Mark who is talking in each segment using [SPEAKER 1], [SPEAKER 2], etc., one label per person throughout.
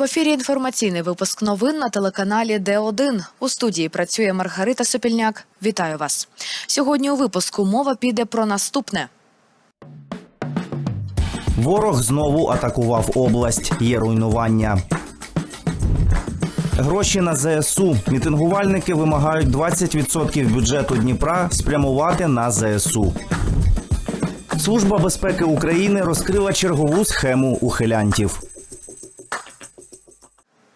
[SPEAKER 1] В ефірі інформаційний випуск новин на телеканалі Д1. У студії працює Маргарита Сопільняк. Вітаю вас. Сьогодні у випуску мова піде про наступне.
[SPEAKER 2] Ворог знову атакував область. Є руйнування. Гроші на ЗСУ. Мітингувальники вимагають 20% бюджету Дніпра спрямувати на ЗСУ. Служба безпеки України розкрила чергову схему ухилянтів.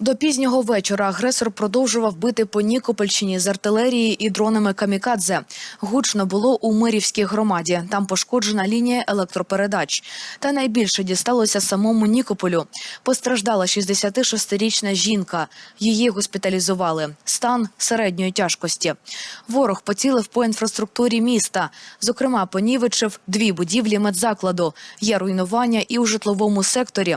[SPEAKER 1] До пізнього вечора агресор продовжував бити по Нікопольщині з артилерії і дронами камікадзе. Гучно було у Мирівській громаді. Там пошкоджена лінія електропередач. Та найбільше дісталося самому Нікополю. Постраждала 66-річна жінка. Її госпіталізували. Стан середньої тяжкості. Ворог поцілив по інфраструктурі міста. Зокрема, понівечив дві будівлі медзакладу. Є руйнування і у житловому секторі.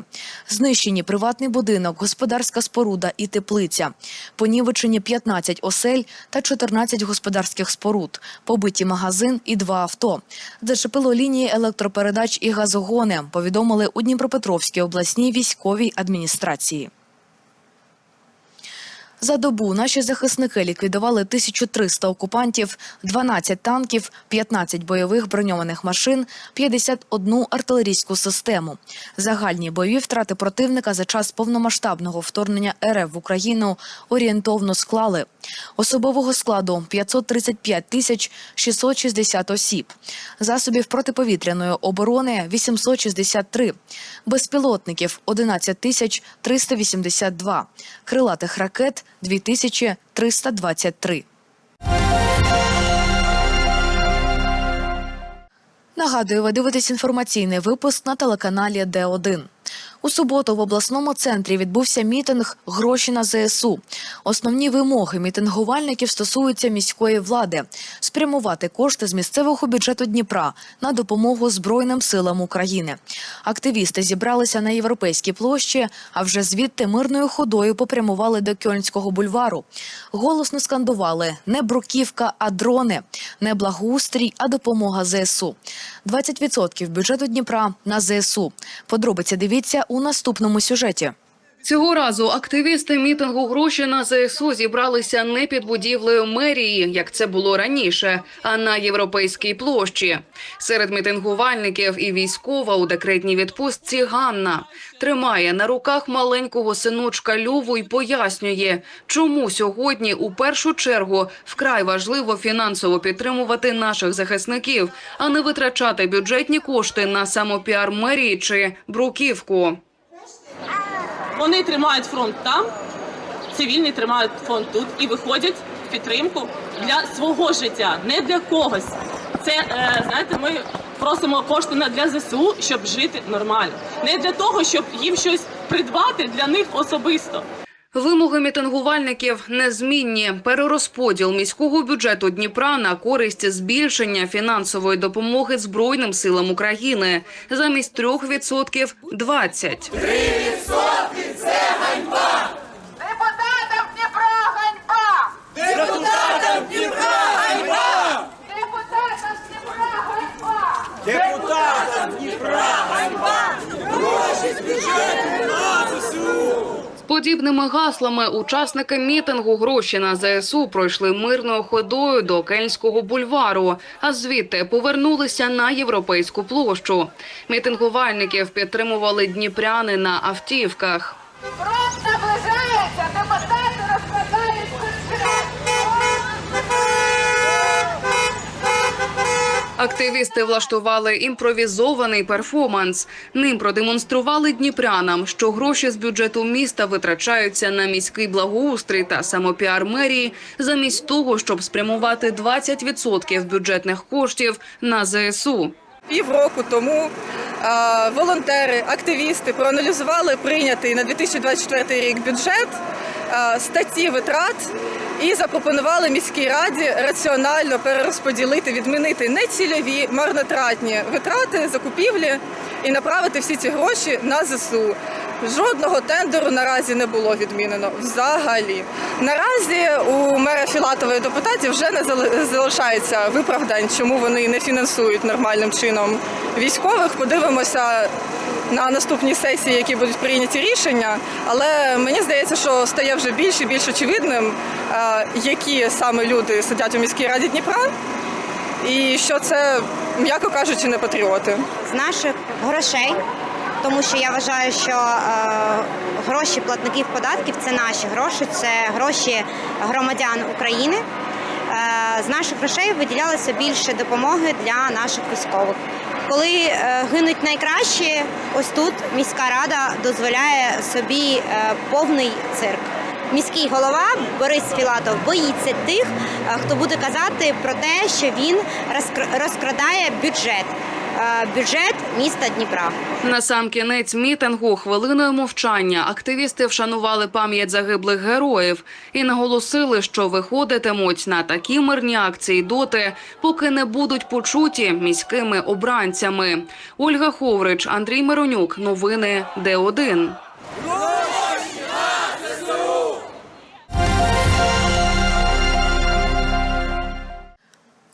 [SPEAKER 1] Знищені приватний будинок, господарська споруда і теплиця. Понівечені 15 осель та 14 господарських споруд. Побиті магазин і два авто. Зачепило лінії електропередач і газогони. Повідомили у Дніпропетровській обласній військовій адміністрації. За добу наші захисники ліквідували 1300 окупантів, 12 танків, 15 бойових броньованих машин, 51 артилерійську систему. Загальні бойові втрати противника за час повномасштабного вторгнення РФ в Україну орієнтовно склали. Особового складу 535 тисяч 660 осіб, засобів протиповітряної оборони 863, безпілотників 11 тисяч 382, крилатих ракет 2323. Нагадую, ви дивитесь інформаційний випуск на телеканалі Д1. У суботу в обласному центрі відбувся мітинг Гроші на ЗСУ. Основні вимоги мітингувальників стосуються міської влади спрямувати кошти з місцевого бюджету Дніпра на допомогу Збройним силам України. Активісти зібралися на європейській площі, а вже звідти мирною ходою попрямували до Кьольнського бульвару. Голосно скандували не бруківка, а дрони, не благоустрій, а допомога ЗСУ. 20% бюджету Дніпра на ЗСУ. Подробиці дивіться у наступному сюжеті.
[SPEAKER 3] Цього разу активісти мітингу гроші на ЗСУ зібралися не під будівлею мерії, як це було раніше, а на європейській площі. Серед мітингувальників і військова у декретній відпустці Ганна тримає на руках маленького синочка Льову і пояснює, чому сьогодні у першу чергу вкрай важливо фінансово підтримувати наших захисників, а не витрачати бюджетні кошти на самопіар мерії чи бруківку.
[SPEAKER 4] Вони тримають фронт там, цивільні тримають фронт тут і виходять в підтримку для свого життя, не для когось. Це е, знаєте, ми просимо кошти на для зсу, щоб жити нормально, не для того, щоб їм щось придбати для них особисто.
[SPEAKER 3] Вимоги мітингувальників незмінні. Перерозподіл міського бюджету Дніпра на користь збільшення фінансової допомоги Збройним силам України замість 3% – 20%. 3%! Подібними гаслами учасники мітингу гроші на ЗСУ пройшли мирною ходою до Кельнського бульвару, а звідти повернулися на європейську площу. Мітингувальників підтримували дніпряни на автівках.
[SPEAKER 5] Просто наближається,
[SPEAKER 3] Активісти влаштували імпровізований перформанс. Ним продемонстрували дніпрянам, що гроші з бюджету міста витрачаються на міський благоустрій та самопіар мерії, замість того, щоб спрямувати 20% бюджетних коштів на ЗСУ.
[SPEAKER 6] Півроку тому волонтери, активісти проаналізували прийнятий на 2024 рік бюджет, статті витрат і запропонували міській раді раціонально перерозподілити, відмінити нецільові марнотратні витрати, закупівлі і направити всі ці гроші на ЗСУ. Жодного тендеру наразі не було відмінено. Взагалі. Наразі у мера Філатової депутатів вже не залишається виправдань, чому вони не фінансують нормальним чином військових. Подивимося на наступній сесії, які будуть прийняті рішення. Але мені здається, що стає вже більш і більш очевидним, е, які саме люди сидять у міській раді Дніпра, і що це, м'яко кажучи, не патріоти.
[SPEAKER 7] з наших грошей, тому що я вважаю, що е, гроші платників податків це наші гроші, це гроші громадян України. Е, з наших грошей виділялося більше допомоги для наших військових. Коли е, гинуть найкращі, ось тут міська рада дозволяє собі повний цирк. Міський голова Борис Філатов боїться тих, хто буде казати про те, що він розкрадає бюджет. Е, Бюджет міста Дніпра.
[SPEAKER 3] На сам кінець мітингу хвилиною мовчання активісти вшанували пам'ять загиблих героїв і наголосили, що виходитимуть на такі мирні акції доти, поки не будуть почуті міськими обранцями. Ольга Ховрич, Андрій Миронюк. Новини Д1.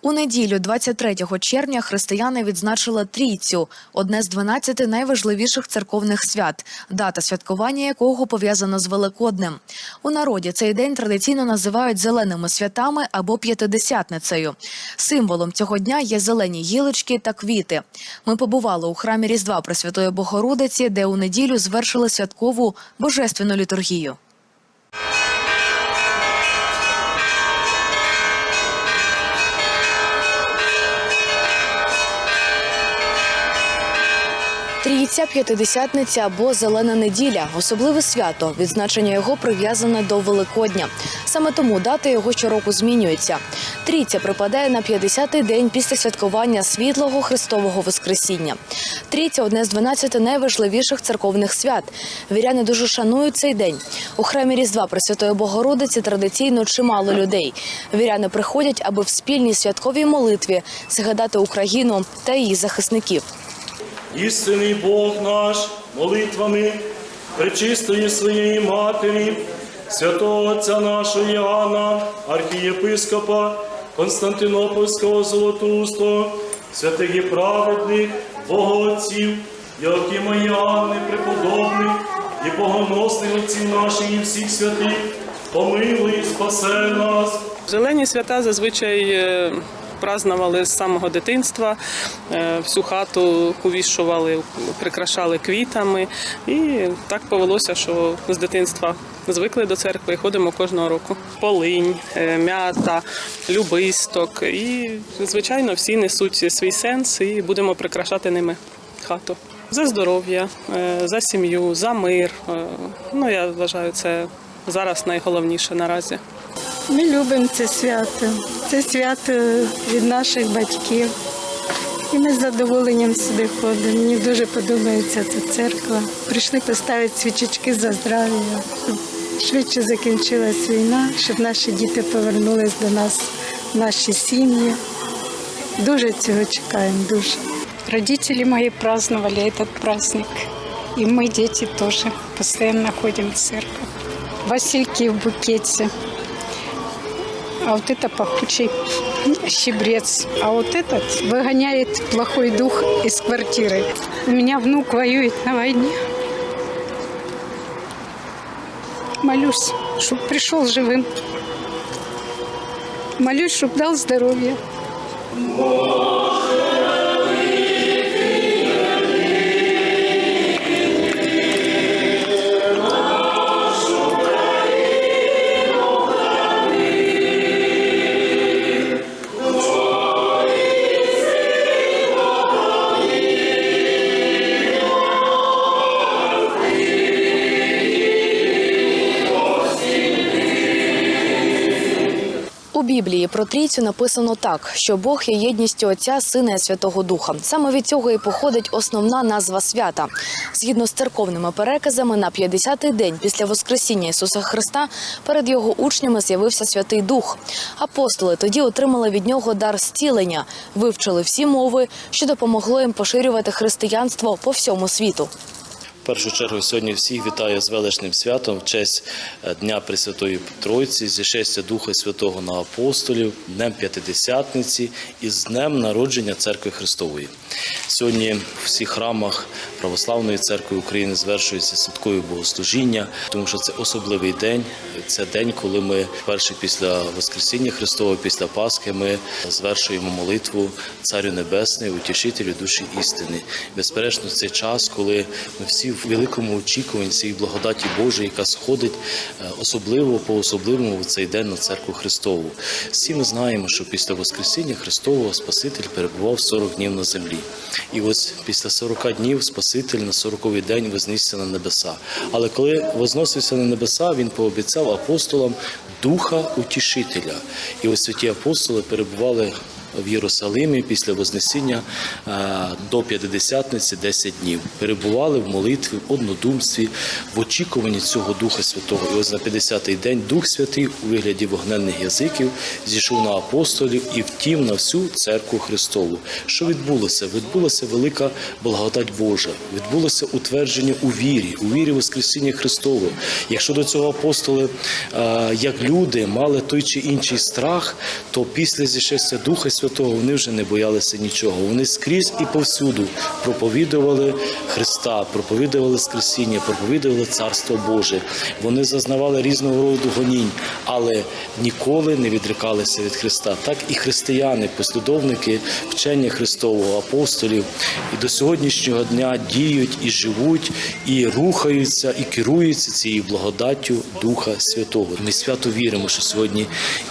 [SPEAKER 1] У неділю, 23 червня, християни відзначили трійцю одне з 12 найважливіших церковних свят, дата святкування якого пов'язана з Великоднем. У народі цей день традиційно називають зеленими святами або п'ятидесятницею. Символом цього дня є зелені гілочки та квіти. Ми побували у храмі Різдва Пресвятої Богородиці, де у неділю звершили святкову божественну літургію. Трійця п'ятидесятниця або зелена неділя особливе свято. Відзначення його прив'язане до Великодня. Саме тому дата його щороку змінюється. Трійця припадає на 50-й день після святкування світлого Христового Воскресіння. Трійця одне з 12 найважливіших церковних свят. Віряни дуже шанують цей день. У храмі Різдва Пресвятої Богородиці традиційно чимало людей. Віряни приходять, аби в спільній святковій молитві згадати Україну та її захисників.
[SPEAKER 8] Істинний Бог наш молитвами пречистої своєї матері, святого Отця нашого Іоанна, архієпископа Константинопольського Золотоустого, святих і праведних богоотців, Йоакима і Анни преподобних і богоносних отців наших і всіх святих, помилуй спасе нас.
[SPEAKER 4] Зелені свята зазвичай празнували з самого дитинства. Е, Всю хату увішували, прикрашали квітами. І так повелося, що з дитинства звикли до церкви і ходимо кожного року. Полинь, е, м'ята, любисток. І, звичайно, всі несуть свій сенс і будемо прикрашати ними хату. За здоров'я, е, за сім'ю, за мир. Ну, я вважаю, це зараз найголовніше наразі.
[SPEAKER 9] Ми любимо це свято. Це свято від наших батьків. І ми з задоволенням сюди ходимо. Мені дуже подобається ця церква. Прийшли поставити свічечки за здрав'я, щоб швидше закінчилась війна, щоб наші діти повернулись до нас, наші сім'ї. Дуже цього чекаємо, дуже.
[SPEAKER 10] Родители мои праздновали этот праздник. И мы, дети, тоже постоянно ходим в церковь. Васильки в букете. А вот это пахучий щебрец. А вот этот выгоняет плохой дух из квартиры. У меня внук воюет на войне. Молюсь, чтобы пришел живым. Молюсь, чтобы дал здоровье.
[SPEAKER 1] У Біблії про трійцю написано так, що Бог є єдністю Отця, Сина і Святого Духа. Саме від цього і походить основна назва свята. Згідно з церковними переказами, на 50-й день після Воскресіння Ісуса Христа перед його учнями з'явився Святий Дух. Апостоли тоді отримали від нього дар зцілення, вивчили всі мови, що допомогло їм поширювати християнство по всьому світу.
[SPEAKER 8] Першу чергу сьогодні всіх вітаю з величним святом в честь е, Дня Пресвятої Тройці, зішестя Духа Святого на апостолів, Днем П'ятидесятниці і з Днем народження Церкви Христової. Сьогодні в всіх храмах Православної церкви України звершується святкове богослужіння, тому що це особливий день. Це день, коли ми вперше після Воскресіння Христового, після Пасхи, ми звершуємо молитву Царю Небесний, утішителю душі істини. Безперечно, це час, коли ми всі в великому очікуванні цієї благодаті Божої, яка сходить е, особливо по особливому в цей день на церкву Христову. Всі ми знаємо, що після Воскресіння Христового Спаситель перебував 40 днів на землі. І ось після 40 днів Спаситель на 40-й день вознісся на небеса. Але коли возносився на небеса, він пообіцяв апостолам Духа Утішителя. І ось святі апостоли перебували в Єрусалимі після Вознесіння е, до П'ятидесятниці 10 днів. Перебували в молитві, в однодумстві, в очікуванні цього Духа Святого. І ось на 50-й день Дух Святий у вигляді вогненних язиків зійшов на апостолів і втім на всю церкву Христову. Що відбулося? Відбулася велика благодать Божа, відбулося утвердження у вірі, у вірі Воскресіння Христового. Якщо до цього апостоли, е, як люди, мали той чи інший страх, то після зішестя Духа Святого вони вже не боялися нічого. Вони скрізь і повсюду проповідували Христа, проповідували Воскресіння, проповідували Царство Боже. Вони зазнавали різного роду гонінь, але ніколи не відрікалися від Христа. Так і християни, послідовники вчення Христового, апостолів, і до сьогоднішнього дня діють і живуть, і рухаються, і керуються цією благодаттю Духа Святого. Ми свято віримо, що сьогодні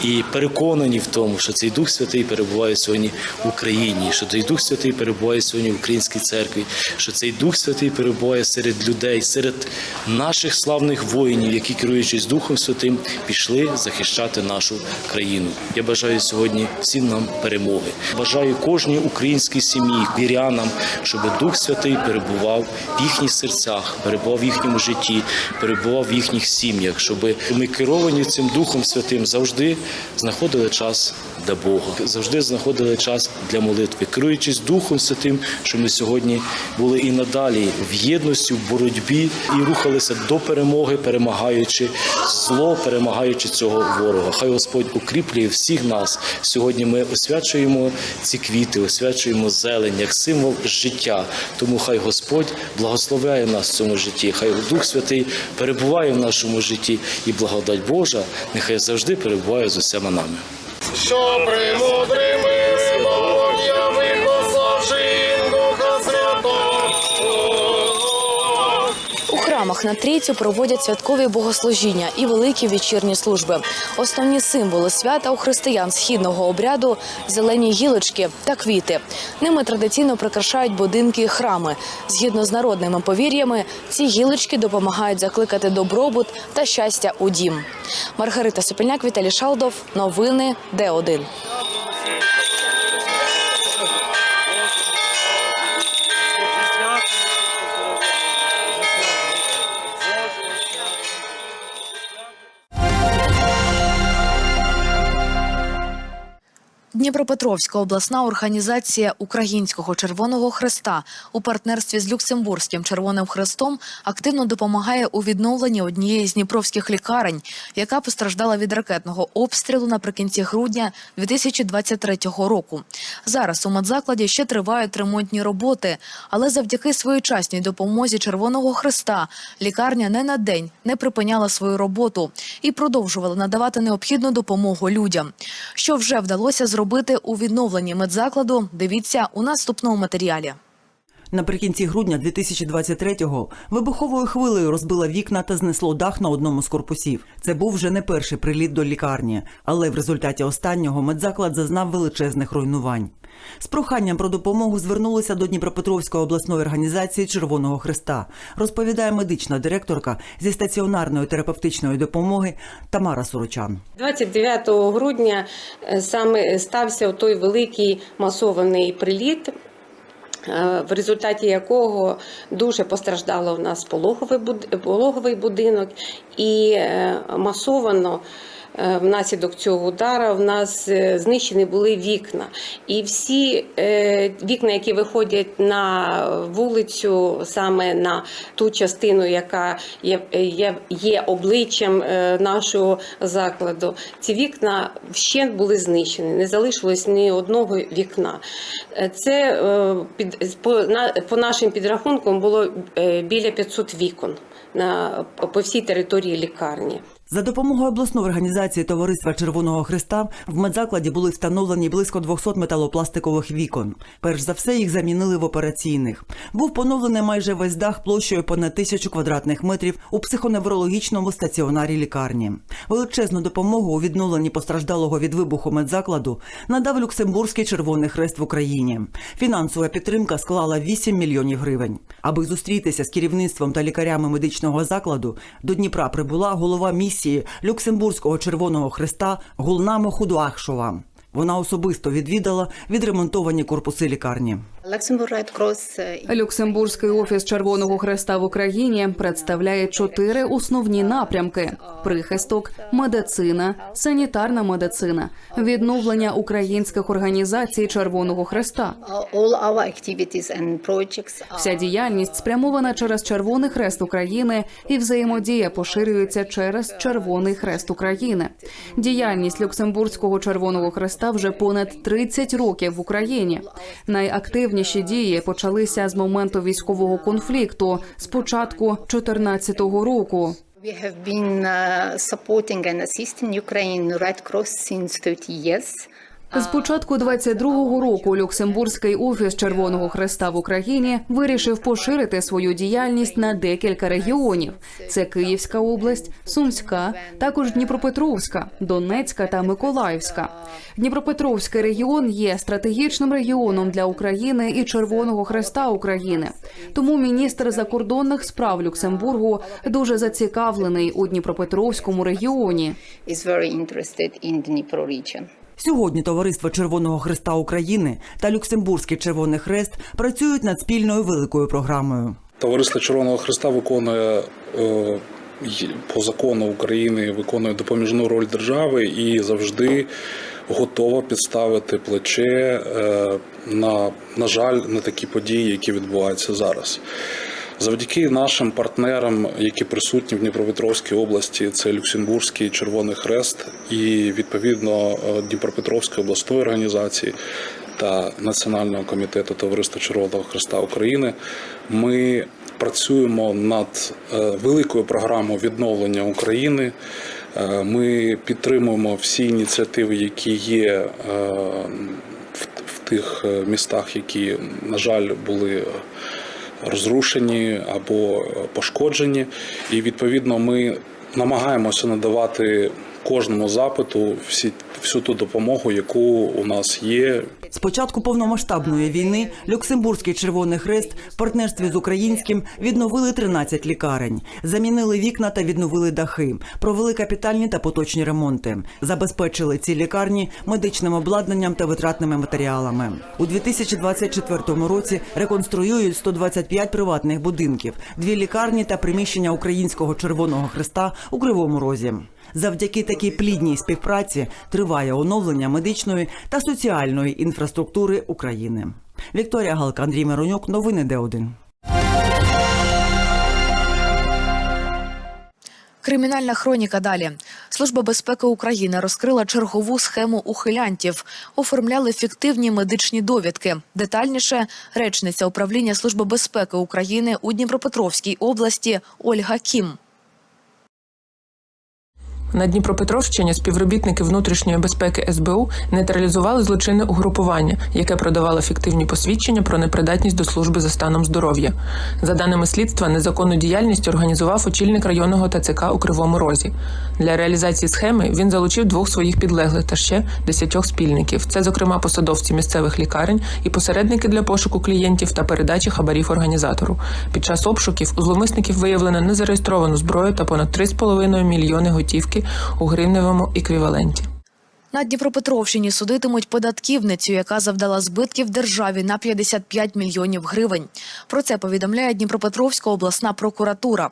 [SPEAKER 8] і переконані в тому, що цей Дух Святий перебуває сьогодні в Україні, що цей Дух Святий перебуває сьогодні в українській церкві, що цей Дух Святий перебуває серед людей, серед наших славних воїнів, які керуючись Духом Святим, пішли захищати нашу країну. Я бажаю сьогодні всім нам перемоги. Бажаю кожній українській сім'ї, вірянам, щоб Дух Святий перебував в їхніх серцях, перебував в їхньому житті, перебував в їхніх сім'ях, щоб ми керовані цим Духом Святим завжди знаходили час для Бога, завжди знаходили час для молитви, керуючись Духом Святим, що ми сьогодні були і надалі в єдності, в боротьбі і рухалися до перемоги, перемагаючи зло, перемагаючи цього ворога. Хай Господь укріплює всіх нас. Сьогодні ми освячуємо ці квіти, освячуємо зелень як символ життя. Тому хай Господь благословляє нас в цьому житті. Хай Дух Святий перебуває в нашому житті, і благодать Божа нехай завжди перебуває з усіма нами.
[SPEAKER 11] Що премудрими
[SPEAKER 1] храмах на трійцю проводять святкові богослужіння і великі вечірні служби. Основні символи свята у християн східного обряду зелені гілочки та квіти. Ними традиційно прикрашають будинки і храми. Згідно з народними повір'ями, ці гілочки допомагають закликати добробут та щастя у дім. Маргарита Сопільняк, Віталій Шалдов. Новини Д1. Дніпропетровська обласна організація Українського Червоного Хреста у партнерстві з Люксембурзьким Червоним Хрестом активно допомагає у відновленні однієї з дніпровських лікарень, яка постраждала від ракетного обстрілу наприкінці грудня 2023 року. Зараз у медзакладі ще тривають ремонтні роботи, але завдяки своєчасній допомозі Червоного Хреста лікарня не на день не припиняла свою роботу і продовжувала надавати необхідну допомогу людям. Що вже вдалося зробити у відновленні медзакладу? Дивіться у наступному матеріалі.
[SPEAKER 12] Наприкінці грудня 2023-го вибуховою хвилею розбило вікна та знесло дах на одному з корпусів. Це був вже не перший приліт до лікарні, але в результаті останнього медзаклад зазнав величезних руйнувань. З проханням про допомогу звернулися до Дніпропетровської обласної організації Червоного Христа, розповідає медична директорка зі стаціонарної терапевтичної допомоги Тамара Сорочан.
[SPEAKER 13] 29 грудня е, саме стався той великий масований приліт. Е, В результаті якого дуже постраждало у нас пологовий буд- будинок, і е, масовано внаслідок цього удара в нас е, знищені були вікна. І всі е, вікна, які виходять на вулицю, саме на ту частину, яка є, обличчям е, нашого закладу, ці вікна вщент були знищені, не залишилось ні одного вікна. Е, Це е, під, по, по нашим підрахункам було е, біля 500 вікон на, по всій території лікарні.
[SPEAKER 12] За допомогою обласної організації Товариства Червоного Христа в медзакладі були встановлені близько 200 металопластикових вікон. Перш за все їх замінили в операційних. Був поновлений майже весь дах площею понад тисячу квадратних метрів у психоневрологічному стаціонарі лікарні. Величезну допомогу у відновленні постраждалого від вибуху медзакладу надав Люксембурзький Червоний Хрест в Україні. Фінансова підтримка склала 8 мільйонів гривень. Аби зустрітися з керівництвом та лікарями медичного закладу, до Дніпра прибула голова місії Люксембурзького Червоного Хреста Гулнамо Худуахшова. Вона особисто відвідала відремонтовані корпуси лікарні.
[SPEAKER 3] Люксембурзький офіс Червоного Хреста в Україні представляє чотири основні напрямки: прихисток, медицина, санітарна медицина, відновлення українських організацій Червоного Хреста. Вся діяльність спрямована через Червоний Хрест України і взаємодія поширюється через Червоний Хрест України. Діяльність Люксембурзького Червоного Хреста вже понад 30 років в Україні. Найактивніші дії почалися з моменту військового конфлікту з початку 2014 року.
[SPEAKER 14] We have been uh, supporting and assisting Ukraine Red Cross since 30 years.
[SPEAKER 3] З початку 22-го року Люксембурзький офіс Червоного Хреста в Україні вирішив поширити свою діяльність на декілька регіонів: це Київська область, Сумська, також Дніпропетровська, Донецька та Миколаївська. Дніпропетровський регіон є стратегічним регіоном для України і Червоного Хреста України. Тому міністр закордонних справ Люксембургу дуже зацікавлений у Дніпропетровському регіоні.
[SPEAKER 12] Сьогодні Товариство Червоного Хреста України та Люксембурзький Червоний Хрест працюють над спільною великою програмою.
[SPEAKER 15] Товариство Червоного Христа виконує е, по закону України виконує допоміжну роль держави і завжди готова підставити плече е, на, на жаль на такі події, які відбуваються зараз. Завдяки нашим партнерам, які присутні в Дніпропетровській області, це Люксембурзький Червоний Хрест і відповідно е, Дніпропетровської обласної організації та Національного комітету Товариства Червоного Хреста України. Ми працюємо над е, великою програмою відновлення України. Е, Ми підтримуємо всі ініціативи, які є в тих містах, які, на жаль, були розрушені або пошкоджені. І відповідно ми намагаємося надавати кожному запиту всі, всю ту допомогу, яку у нас є.
[SPEAKER 12] З початку повномасштабної війни Люксембурзький Червоний Хрест в партнерстві з українським відновили 13 лікарень, замінили вікна та відновили дахи, провели капітальні та поточні ремонти, забезпечили ці лікарні медичним обладнанням та витратними матеріалами. У 2024 році реконструюють 125 приватних будинків, дві лікарні та приміщення Українського Червоного Хреста у Кривому Розі. Завдяки такій плідній співпраці триває оновлення медичної та соціальної інфраструктури України. Вікторія Галка, Андрій Миронюк, новини Д1.
[SPEAKER 1] Кримінальна хроніка далі. Служба безпеки України розкрила чергову схему ухилянтів. Оформляли фіктивні медичні довідки. Детальніше речниця управління Служби безпеки України у Дніпропетровській області Ольга Кім.
[SPEAKER 16] На Дніпропетровщині співробітники внутрішньої безпеки СБУ нейтралізували злочинне угрупування, яке продавало фіктивні посвідчення про непридатність до служби за станом здоров'я. За даними слідства, незаконну діяльність організував очільник районного ТЦК у Кривому Розі. Для реалізації схеми він залучив двох своїх підлеглих та ще десятьох спільників. Це, зокрема, посадовці місцевих лікарень і посередники для пошуку клієнтів та передачі хабарів організатору. Під час обшуків у зловмисників виявлено незареєстровану зброю та понад 3,5 мільйони готівки у гривневому еквіваленті.
[SPEAKER 1] На Дніпропетровщині судитимуть податківницю, яка завдала збитків державі на 55 мільйонів гривень. Про це повідомляє Дніпропетровська обласна прокуратура.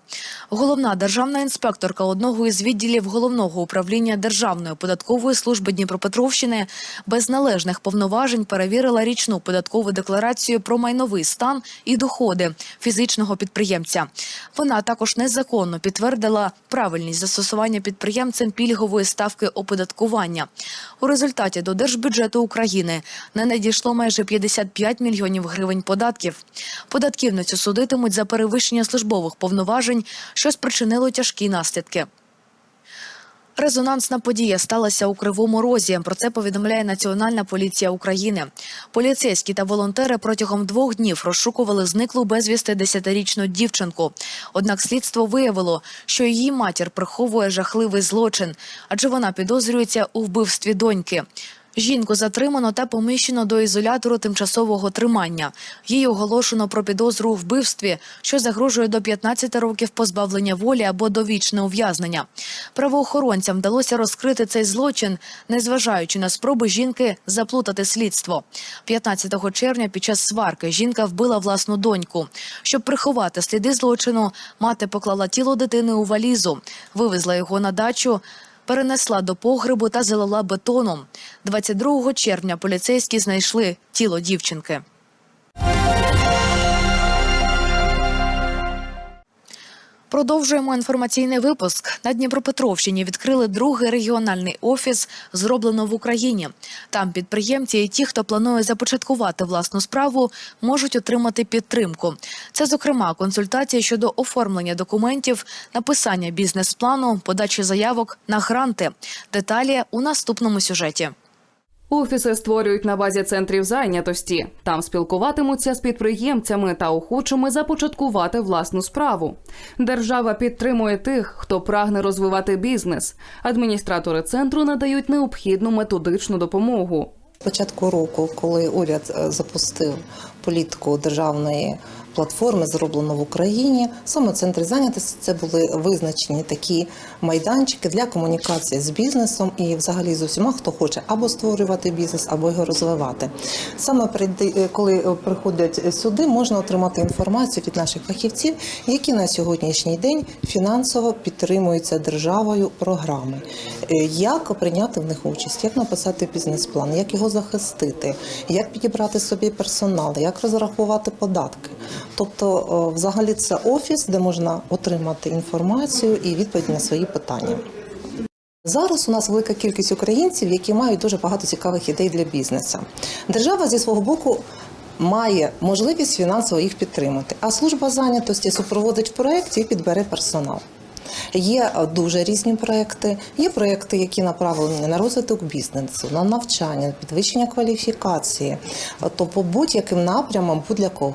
[SPEAKER 1] Головна державна інспекторка одного із відділів головного управління Державної податкової служби Дніпропетровщини без належних повноважень перевірила річну податкову декларацію про майновий стан і доходи фізичного підприємця. Вона також незаконно підтвердила правильність застосування підприємцем пільгової ставки оподаткування. У результаті до держбюджету України не надійшло майже 55 мільйонів гривень податків. Податківницю судитимуть за перевищення службових повноважень, що спричинило тяжкі наслідки. Резонансна подія сталася у Кривому Розі. Про це повідомляє Національна поліція України. Поліцейські та волонтери протягом двох днів розшукували зниклу безвісти десятирічну дівчинку. Однак слідство виявило, що її матір приховує жахливий злочин, адже вона підозрюється у вбивстві доньки. Жінку затримано та поміщено до ізолятору тимчасового тримання. Їй оголошено про підозру у вбивстві, що загрожує до 15 років позбавлення волі або довічне ув'язнення. Правоохоронцям вдалося розкрити цей злочин, незважаючи на спроби жінки заплутати слідство. 15 червня під час сварки жінка вбила власну доньку. Щоб приховати сліди злочину, мати поклала тіло дитини у валізу, вивезла його на дачу. Перенесла до погребу та залила бетоном. 22 червня поліцейські знайшли тіло дівчинки. Продовжуємо інформаційний випуск. На Дніпропетровщині відкрили другий регіональний офіс, зроблено в Україні. Там підприємці і ті, хто планує започаткувати власну справу, можуть отримати підтримку. Це, зокрема, консультації щодо оформлення документів, написання бізнес-плану, подачі заявок на гранти. Деталі у наступному сюжеті.
[SPEAKER 3] Офіси створюють на базі центрів зайнятості. Там спілкуватимуться з підприємцями та охочими започаткувати власну справу. Держава підтримує тих, хто прагне розвивати бізнес. Адміністратори центру надають необхідну методичну допомогу.
[SPEAKER 17] початку року, коли уряд е, запустив політику державної платформи, зроблено в Україні, саме в центрі зайнятості це були визначені такі майданчики для комунікації з бізнесом і, взагалі, з усіма, хто хоче або створювати бізнес, або його розвивати. Саме е, коли е, приходять сюди, можна отримати інформацію від наших фахівців, які на сьогоднішній день фінансово підтримуються державою програми, Е, як прийняти в них участь, як написати бізнес-план, як його захистити, як підібрати собі персонал, як розрахувати податки. Тобто, е, взагалі, це офіс, де можна отримати інформацію і відповідь на свої питання. Зараз у нас велика кількість українців, які мають дуже багато цікавих ідей для бізнесу. Держава зі свого боку має можливість фінансово їх підтримати, а служба зайнятості супроводить в проєкті і підбере персонал. Є е, дуже різні проекти. Є проекти, які направлені на розвиток бізнесу, на навчання, підвищення кваліфікації, то по будь-яким напрямам будь-для кого.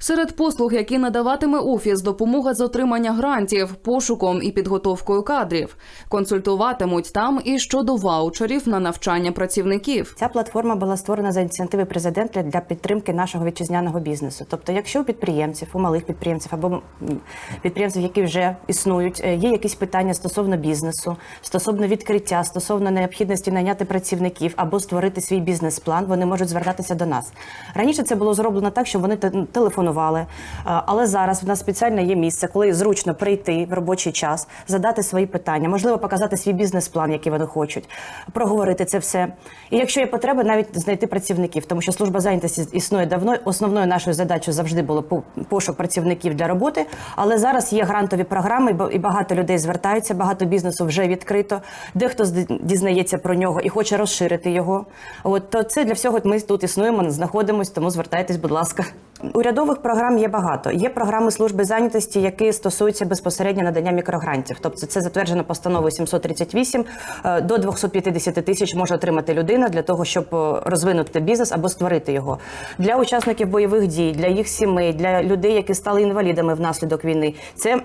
[SPEAKER 3] Серед послуг, які надаватиме офіс, допомога з отримання грантів, пошуком і підготовкою кадрів. Консультуватимуть там і щодо ваучерів на навчання працівників.
[SPEAKER 18] Ця платформа була створена за ініціативи президента для підтримки нашого вітчизняного бізнесу. Тобто, якщо у підприємців, у малих підприємців або підприємців, які вже існують, е, є якісь питання стосовно бізнесу, стосовно відкриття, стосовно необхідності найняти працівників або створити свій бізнес-план, вони можуть звертатися до нас. Раніше це було зроблено так, що вони те- телефонували, е, але зараз в нас спеціально є місце, коли зручно прийти в робочий час, задати свої питання, можливо, показати свій бізнес-план, який вони хочуть, проговорити це все. І якщо є потреба, навіть знайти працівників, тому що служба зайнятості існує давно. Основною нашою задачею завжди було пошук працівників для роботи. Але зараз є грантові програми, і багато людей звертаються, багато бізнесу вже відкрито. Дехто дізнається про нього і хоче розширити його. От то це для всього ми тут існуємо, знаходимось, тому звертайтесь, будь ласка. Урядових програм є багато. Є програми служби зайнятості, які стосуються безпосередньо надання мікрогрантів. Тобто це затверджено постановою 738. Е, До 250 тисяч може отримати людина для того, щоб е, розвинути бізнес або створити його. Для учасників бойових дій, для їх сімей, для людей, які стали інвалідами внаслідок війни. Це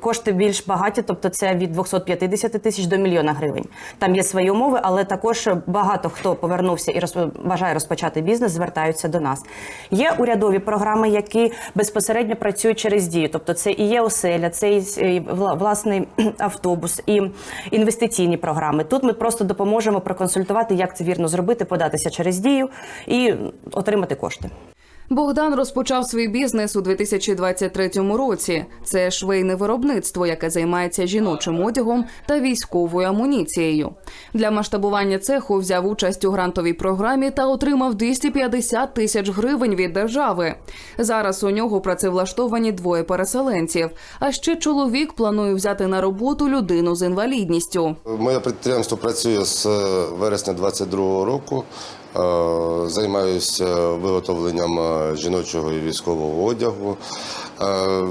[SPEAKER 18] кошти більш багаті, тобто це від 250 тисяч до мільйона гривень. Там є свої умови, але також багато хто повернувся і бажає розпочати бізнес, звертаються до нас. Є урядові урядові програми, які безпосередньо працюють через дію. Тобто, це і є оселя, це і власний автобус, і інвестиційні програми. Тут ми просто допоможемо проконсультувати, як це вірно зробити, податися через дію і отримати кошти.
[SPEAKER 3] Богдан розпочав свій бізнес у 2023 році. Це швейне виробництво, яке займається жіночим одягом та військовою амуніцією. Для масштабування цеху взяв участь у грантовій програмі та отримав 250 тисяч гривень від держави. Зараз у нього працевлаштовані двоє переселенців. А ще чоловік планує взяти на роботу людину з інвалідністю.
[SPEAKER 11] Моє підприємство працює з е, вересня 22 року. Е, Займаюся виготовленням е, жіночого і військового одягу. Е,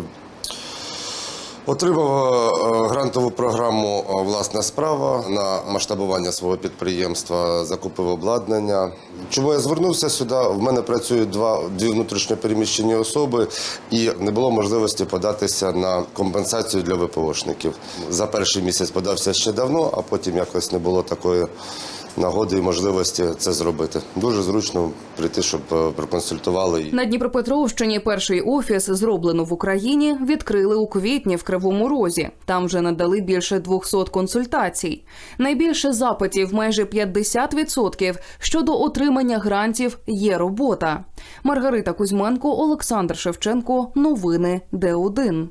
[SPEAKER 11] Отримав грантову програму Власна справа на масштабування свого підприємства, закупив обладнання. Чому я звернувся сюди? В мене працюють два дві внутрішньо переміщені особи, і не було можливості податися на компенсацію для ВПОшників. За перший місяць подався ще давно, а потім якось не було такої нагоди і можливості це зробити. Дуже зручно прийти, щоб е, проконсультували.
[SPEAKER 3] На Дніпропетровщині перший офіс, зроблено в Україні, відкрили у квітні в Кривому Розі. Там вже надали більше 200 консультацій. Найбільше запитів, майже 50%, щодо отримання грантів є робота. Маргарита Кузьменко, Олександр Шевченко. Новини Д1.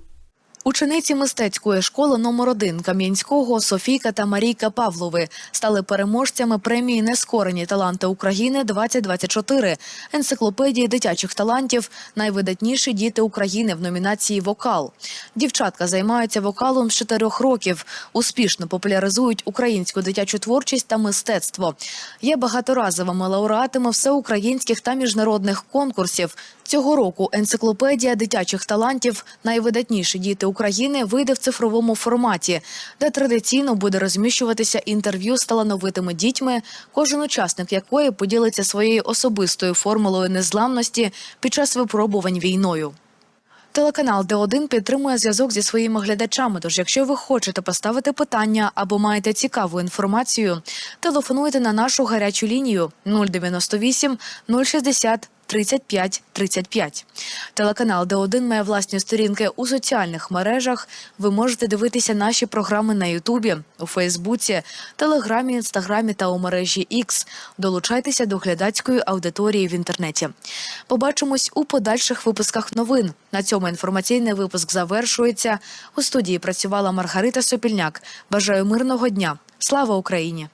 [SPEAKER 1] Учениці мистецької школи номер 1 Кам'янського Софійка та Марійка Павлови стали переможцями премії Нескорені таланти України 2024 енциклопедії дитячих талантів Найвидатніші діти України в номінації Вокал. Дівчатка займаються вокалом з 4 років, успішно популяризують українську дитячу творчість та мистецтво. Є багаторазовими лауреатами всеукраїнських та міжнародних конкурсів. Цього року енциклопедія дитячих талантів Найвидатніші діти України вийде в цифровому форматі, де традиційно буде розміщуватися інтерв'ю з талановитими дітьми, кожен учасник якої поділиться своєю особистою формулою незламності під час випробувань війною. Телеканал Д1 підтримує зв'язок зі своїми глядачами. Тож, якщо ви хочете поставити питання або маєте цікаву інформацію, телефонуйте на нашу гарячу лінію 098 060 35 35. Телеканал Д1 має власні сторінки у соціальних мережах. Ви можете дивитися наші програми на Ютубі, у Фейсбуці, Телеграмі, Інстаграмі та у мережі X. Долучайтеся до глядацької аудиторії в інтернеті. Побачимось у подальших випусках новин. На цьому інформаційний випуск завершується. У студії працювала Маргарита Сопільняк. Бажаю мирного дня. Слава Україні!